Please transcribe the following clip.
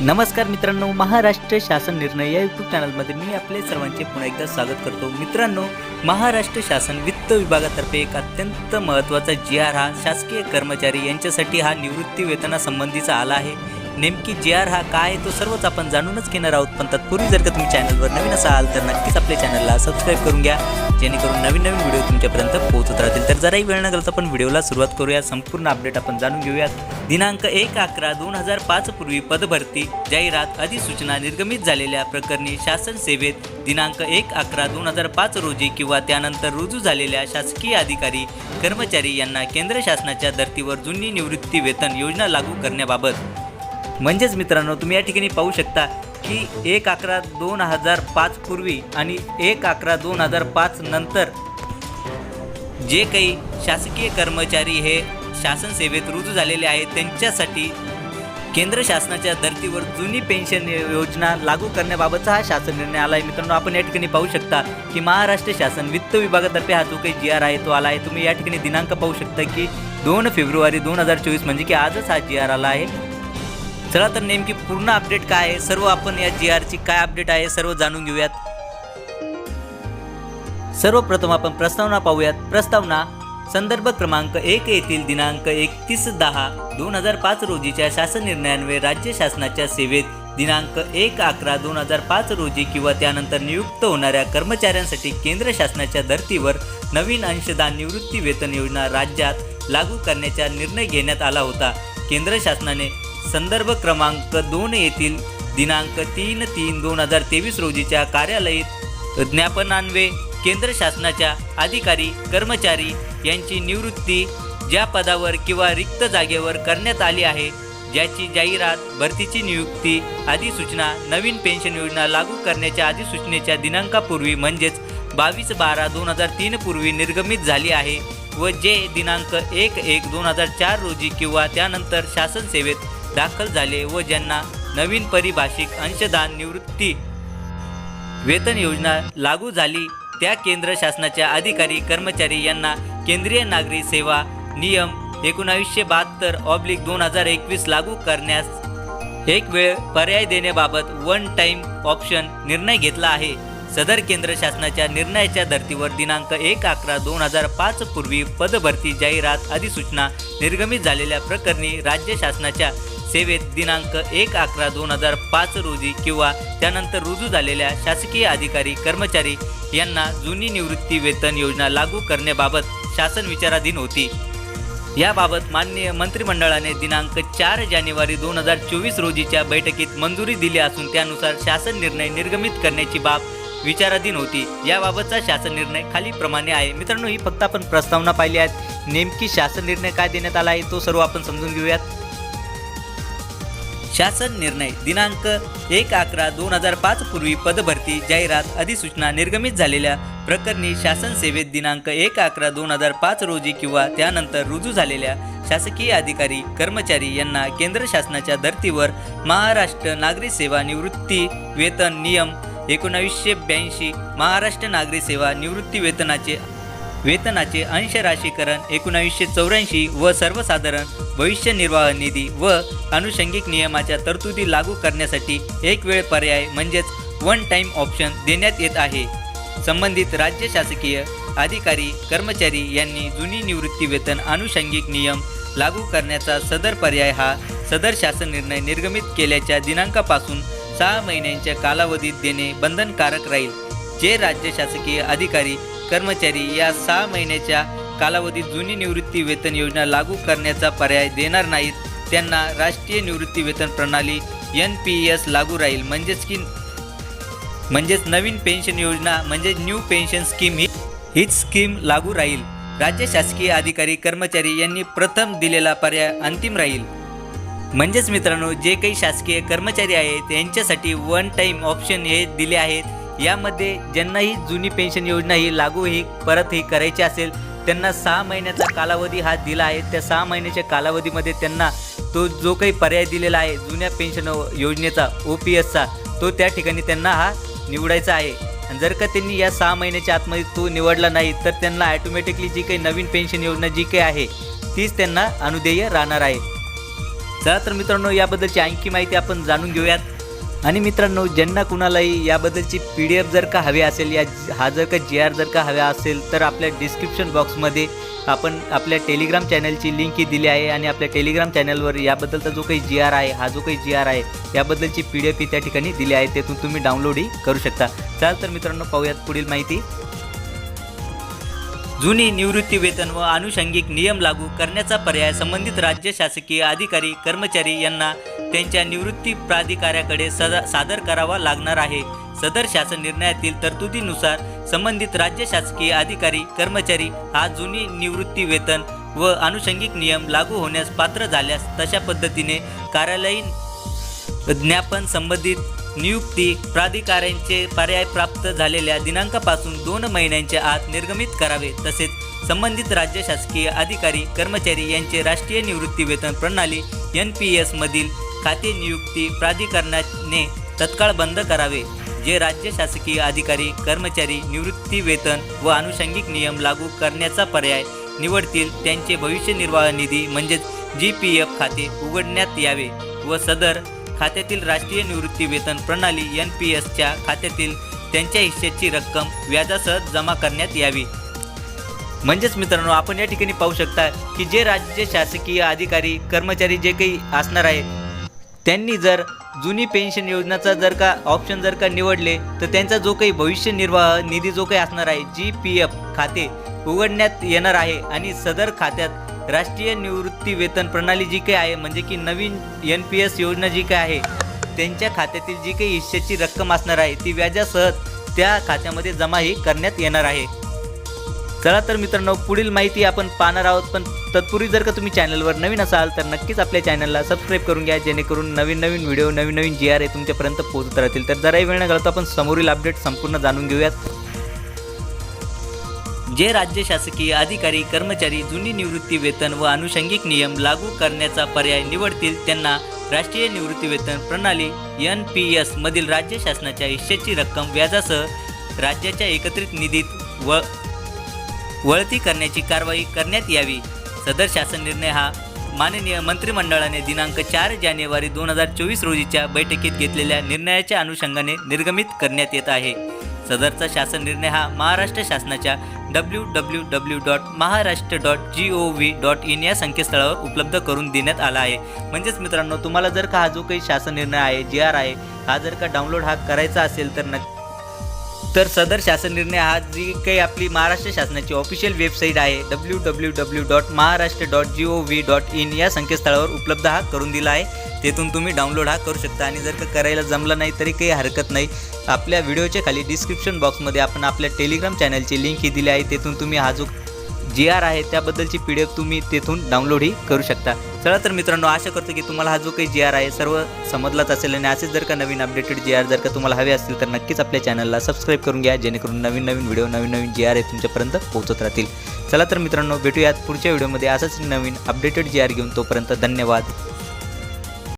नमस्कार मित्रांनो महाराष्ट्र शासन निर्णय या यूट्यूब चॅनलमध्ये मी आपले सर्वांचे पुन्हा एकदा स्वागत करतो. मित्रांनो महाराष्ट्र शासन वित्त विभागातर्फे एक अत्यंत महत्त्वाचा जी आर हा शासकीय कर्मचारी यांच्यासाठी हा निवृत्ती वेतनासंबंधीचा आला आहे. नेमकी जी आर हा काय आहे तो सर्वच आपण जाणूनच घेणार आहोत. पण तत्पूर्वी जर का तुम्ही चॅनलवर नवीन असाल तर नक्कीच आपल्या चॅनलला सबस्क्राईब करून घ्या. जेणेकरून नवीन नवीन व्हिडिओ तुमच्यापर्यंत पोहोचत राहतील. तर जराही वेळ न घालता आपण व्हिडिओला सुरुवात करूया. संपूर्ण अपडेट आपण जाणून घेऊयात. दिनांक एक अकरा दोन हजार पाच पूर्वी पदभरती जाहिरात अधिसूचना निर्गमित झालेल्या प्रकरणी शासन सेवेत दिनांक एक अकरा दोन हजार पाच रोजी किंवा त्यानंतर रुजू झालेल्या शासकीय अधिकारी कर्मचारी यांना केंद्र शासनाच्या धर्तीवर जुनी निवृत्ती वेतन योजना लागू करण्याबाबत म्हणजेच मित्रांनो तुम्ही या ठिकाणी पाहू शकता की एक अकरा दोन हजार पाच पूर्वी आणि एक अकरा दोन हजार पाच नंतर जे काही शासकीय कर्मचारी हे शासन सेवेत रुजू झालेले आहेत त्यांच्यासाठी केंद्र शासनाच्या धर्तीवर जुनी पेन्शन योजना लागू करण्याबाबतचा हा शासन निर्णय आला आहे मित्रांनो आपण या ठिकाणी पाहू शकता की महाराष्ट्र शासन वित्त विभागातर्फे हा जो काही जी आर आहे तो आला आहे तुम्ही या ठिकाणी दिनांक पाहू शकता की दोन फेब्रुवारी दोन हजार चोवीस म्हणजे की आजच हा जी आर आला आहे. चला तर नेमकी पूर्ण अपडेट काय आहे? सर्व आपण या जी आरची काय अपडेट आहे सर्व जाणून घेऊयात. सर्वप्रथम आपण प्रस्तावना पाहूयात. प्रस्तावना संदर्भ क्रमांक एक येथील दिनांक एकतीस दहा दोन हजार पाच रोजीच्या शासन निर्णयान्वये राज्य शासनाच्या सेवेत दिनांक एक अकरा दोन हजार पाच रोजी किंवा त्यानंतर नियुक्त होणाऱ्या कर्मचाऱ्यांसाठी केंद्र शासनाच्या धर्तीवर नवीन अंशदान निवृत्ती वेतन योजना राज्यात लागू करण्याचा निर्णय घेण्यात आला होता. केंद्र शासनाने संदर्भ क्रमांक दोन येथील दिनांक तीन तीन दोन हजार तेवीस रोजीच्या कार्यालयीत ज्ञापनान्वे केंद्र शासनाच्या अधिकारी कर्मचारी यांची निवृत्ती ज्या पदावर किंवा रिक्त जागेवर करण्यात आली आहे ज्याची जाहिरात भरतीची नियुक्ती अधिसूचना नवीन पेन्शन योजना लागू करण्याच्या अधिसूचनेच्या दिनांकापूर्वी म्हणजेच बावीस बारा दोन हजार तीन पूर्वी निर्गमित झाली आहे व जे दिनांक एक एक दोन हजार चार रोजी किंवा त्यानंतर शासन सेवेत दाखल झाले व ज्यांना नवीन परिभाषिक अंशदान निवृत्ती वेतन योजना लागू झाली त्या केंद्र शासनाच्या अधिकारी कर्मचारी यांना केंद्रीय नागरी सेवा नियम एकोणावीसशे बहात्तर ऑब्लिक दोन हजार एकवीस लागू करण्यास एक वेळ पर्याय देण्याबाबत वन टाइम ऑप्शन निर्णय घेतला आहे. सदर केंद्र शासनाच्या निर्णयाच्या धर्तीवर दिनांक एक अकरा दोन हजार पाच पूर्वी पदभरती जाहिरात अधिसूचना निर्गमित झालेल्या प्रकरणी राज्य शासनाच्या सेवेत दिनांक एक अकरा दोन हजार पाच रोजी किंवा त्यानंतर रुजू झालेल्या शासकीय अधिकारी कर्मचारी यांना जुनी निवृत्ती वेतन योजना लागू करण्याबाबत शासन विचाराधीन होती. याबाबत माननीय मंत्रिमंडळाने दिनांक चार जानेवारी दोन हजार चोवीस रोजीच्या बैठकीत मंजुरी दिली असून त्यानुसार शासन निर्णय निर्गमित करण्याची बाब विचाराधीन होती. याबाबतचा शासन निर्णय खालीप्रमाणे आहे. मित्रांनो ही फक्त आपण प्रस्तावना पाहिली आहेत. नेमकी शासन निर्णय काय देण्यात आला आहे तो सर्व आपण समजून घेऊयात. शासन निर्णय दिनांक एक अकरा दोन हजार पाच पूर्वी पदभरती जाहिरात अधिसूचना निर्गमित झालेल्या प्रकरणी शासन सेवेत दिनांक एक अकरा दोन हजार पाच रोजी किंवा त्यानंतर रुजू झालेल्या शासकीय अधिकारी कर्मचारी यांना केंद्र शासनाच्या धर्तीवर महाराष्ट्र नागरी सेवा निवृत्ती वेतन नियम एकोणावीसशे ब्याऐंशी महाराष्ट्र नागरी सेवा निवृत्ती वेतनाचे वेतनाचे अंश राशीकरण एकोणावीसशे चौऱ्याऐंशी व सर्वसाधारण भविष्य निर्वाह निधी व अनुषंगिक नियमाच्या तरतुदी लागू करण्यासाठी एक वेळ पर्याय म्हणजेच वन टाईम ऑप्शन देण्यात येत आहे. संबंधित राज्य शासकीय अधिकारी कर्मचारी यांनी जुनी निवृत्ती वेतन अनुषंगिक नियम लागू करण्याचा सदर पर्याय हा सदर शासन निर्णय निर्गमित केल्याच्या दिनांकापासून सहा महिन्यांच्या कालावधीत देणे बंधनकारक राहील. जे राज्य शासकीय अधिकारी कर्मचारी या सहा महिन्याच्या कालावधीत जुनी निवृत्ती वेतन योजना लागू करण्याचा पर्याय देणार नाहीत. त्यांना राष्ट्रीय निवृत्ती वेतन प्रणाली एन पी एस लागू राहील. म्हणजेच की म्हणजेच नवीन पेन्शन योजना म्हणजे न्यू पेन्शन स्कीम ही हीच स्कीम लागू राहील. राज्य शासकीय अधिकारी कर्मचारी यांनी प्रथम दिलेला पर्याय अंतिम राहील. म्हणजेच मित्रांनो जे काही शासकीय कर्मचारी आहेत त्यांच्यासाठी वन टाईम ऑप्शन हे दिले आहेत. यामध्ये ज्यांना ही जुनी पेन्शन योजना ही लागू ही परत ही करायची असेल त्यांना सहा महिन्याचा कालावधी हा दिला आहे. त्या सहा महिन्याच्या कालावधीमध्ये त्यांना तो जो काही पर्याय दिलेला आहे जुन्या पेन्शन योजनेचा ओ पी एसचा तो त्या ठिकाणी त्यांना हा निवडायचा आहे. आणि जर का त्यांनी या सहा महिन्याच्या आतमध्ये तो निवडला नाही तर त्यांना ॲटोमॅटिकली जी काही नवीन पेन्शन योजना जी काही आहे तीच त्यांना अनुदेय राहणार आहे. चला तर मित्रांनो याबद्दलची आणखी माहिती आपण जाणून घेऊयात. आणि मित्रांनो ज्यांना कुणालाही याबद्दलची पी डी एफ जर का हवी असेल या हा जर का जी आर जर का हव्या असेल तर आपल्या डिस्क्रिप्शन बॉक्समध्ये आपण आपल्या टेलिग्राम चॅनलची लिंक ही दिली आहे आणि आपल्या टेलिग्राम चॅनलवर याबद्दलचा जो काही जी आर आहे हा जो काही जी आर आहे याबद्दलची पी डी एफ ही त्या ठिकाणी दिली आहे. तेथून तुम्ही डाउनलोडही करू शकता. चाल तर मित्रांनो पाहूयात पुढील माहिती. जुनी निवृत्ती वेतन व आनुषंगिक नियम लागू करण्याचा पर्याय संबंधित राज्य शासकीय अधिकारी कर्मचारी यांना त्यांच्या निवृत्ती प्राधिकाऱ्याकडे सदा सादर करावा लागणार आहे. सदर शासन निर्णयातील तरतुदीनुसार संबंधित राज्य शासकीय अधिकारी कर्मचारी हा जुनी निवृत्ती वेतन व आनुषंगिक नियम लागू होण्यास पात्र झाल्यास तशा पद्धतीने कार्यालयीन ज्ञापन संबंधित नियुक्ती प्राधिकाऱ्यांचे पर्याय प्राप्त झालेल्या दिनांकापासून दोन महिन्यांच्या आत निर्गमित करावे तसेच संबंधित राज्य शासकीय अधिकारी कर्मचारी यांचे राष्ट्रीय निवृत्ती वेतन प्रणाली एन पी एसमधील खाते नियुक्ती प्राधिकरणाने तत्काळ बंद करावे जे राज्य शासकीय अधिकारी कर्मचारी निवृत्ती वेतन व आनुषंगिक नियम लागू करण्याचा पर्याय निवडतील त्यांचे भविष्य निर्वाह निधी म्हणजेच जी पी एफ खाते उघडण्यात यावे व सदर खात्यातील राष्ट्रीय निवृत्ती वेतन प्रणाली एन पी एसच्या खात्यातील त्यांच्या हिश्श्याची रक्कम व्याजासह जमा करण्यात यावी. म्हणजेच मित्रांनो आपण या ठिकाणी पाहू शकता की जे राज्य शासकीय अधिकारी कर्मचारी जे काही असणार आहे त्यांनी जर जुनी पेन्शन योजनाचा जर का ऑप्शन जर का निवडले तर त्यांचा जो काही भविष्य निर्वाह निधी जो काही असणार आहे जी पी एफ खाते उघडण्यात येणार आहे आणि सदर खात्यात राष्ट्रीय निवृत्ती वेतन प्रणाली जी काही आहे म्हणजे की नवीन एन पी एस योजना जी काही आहे त्यांच्या खात्यातील जी काही हिश्श्याची रक्कम असणार आहे ती व्याजासह त्या खात्यामध्ये जमाही करण्यात येणार आहे. चला तर मित्रांनो पुढील माहिती आपण पाहणार आहोत पण तत्पूर्वी जर का तुम्ही चॅनलवर नवीन असाल तर नक्कीच आपल्या चॅनलला सबस्क्राईब करून घ्या जेणेकरून नवीन नवीन व्हिडिओ नवीन नवीन जी आर आहे तुमच्यापर्यंत पोहोचत राहतील. तर जराही वेळ न घालता आपण समोरील अपडेट संपूर्ण जाणून घेऊयात. जे राज्य शासकीय अधिकारी कर्मचारी जुनी निवृत्ती वेतन व आनुषंगिक नियम लागू करण्याचा पर्याय निवडतील त्यांना राष्ट्रीय निवृत्ती वेतन प्रणाली एन पी एस मधील राज्य शासनाच्या हिश्श्याची रक्कम व्याजासह राज्याच्या एकत्रित निधीत व वळती करण्याची कारवाई करण्यात यावी. सदर शासन निर्णय हा माननीय मंत्रिमंडळाने दिनांक चार जानेवारी दोन हजार चोवीस रोजीच्या बैठकीत घेतलेल्या निर्णयाच्या अनुषंगाने निर्गमित करण्यात येत आहे. सदरचा शासन निर्णय हा महाराष्ट्र शासनाच्या W W W dot Maharashtra dot G O V dot in या संकेतस्थळावर उपलब्ध करून देण्यात आला आहे. म्हणजेच मित्रांनो तुम्हाला जर का हा जो काही शासन निर्णय आहे जी आर आहे हा जर का डाउनलोड हा करायचा असेल तर नक्की तर सदर शासन निर्णय हा जी काही आपली महाराष्ट्र शासनाची ऑफिशियल वेबसाईट आहे W W W dot Maharashtra dot G O V dot in या संकेतस्थळावर उपलब्ध हा करून दिला आहे. तेथून तुम्ही डाउनलोड हा करू शकता आणि जर का करायला जमलं नाही तरी काही हरकत नाही. आपल्या व्हिडिओच्या खाली डिस्क्रिप्शन बॉक्समध्ये आपण आपल्या टेलिग्राम चॅनलची लिंक ही दिली आहे. तेथून तुम्ही हा जो जी आर आहे त्याबद्दलची पी डी एफ तुम्ही तेथून डाउनलोडही करू शकता. चला तर मित्रांनो आशा करतो की तुम्हाला हा जो काही जी आर आहे सर्व समजलाच असेल आणि असेच जर का नवीन अपडेटेड जी आर जर का तुम्हाला हवे असतील तर नक्कीच आपल्या चॅनलला सबस्क्राईब करून घ्या जेणेकरून नवीन नवीन व्हिडिओ नवीन नवीन जी आर आहे तुमच्यापर्यंत पोहोचत राहतील. चला तर मित्रांनो भेटूयात पुढच्या व्हिडिओमध्ये असंच नवीन अपडेटेड जी आर घेऊन तोपर्यंत धन्यवाद.